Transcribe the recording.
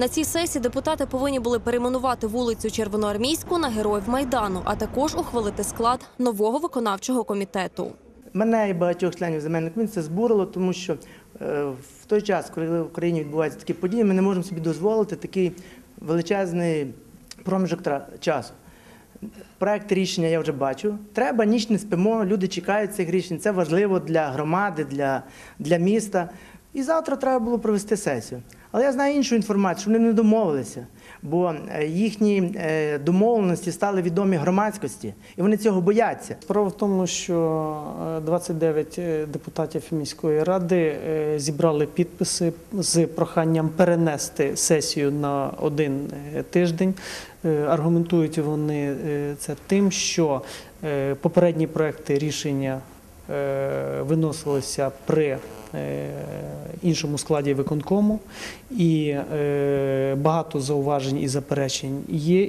На цій сесії депутати повинні були перейменувати вулицю Червоноармійську на Героїв Майдану, а також ухвалити склад нового виконавчого комітету. Мене і багатьох членів земельної комісії це збурило, тому що е, в той час, коли в Україні відбуваються такі події, ми не можемо собі дозволити такий величезний проміжок часу. Проект рішення я вже бачу. Треба ніч не спимо, люди чекають цих рішень. Це важливо для громади, для, для міста. І завтра треба було провести сесію. Але я знаю іншу інформацію, що вони не домовилися, бо е, їхні е, домовленості стали відомі громадськості, і вони цього бояться. Справа в тому, що е, 29 депутатів міської ради е, зібрали підписи з проханням перенести сесію на один е, тиждень. Е, Аргументують вони е, це тим, що е, попередні проекти рішення е, виносилися при е, іншому складі виконкому, і е, багато зауважень і заперечень є.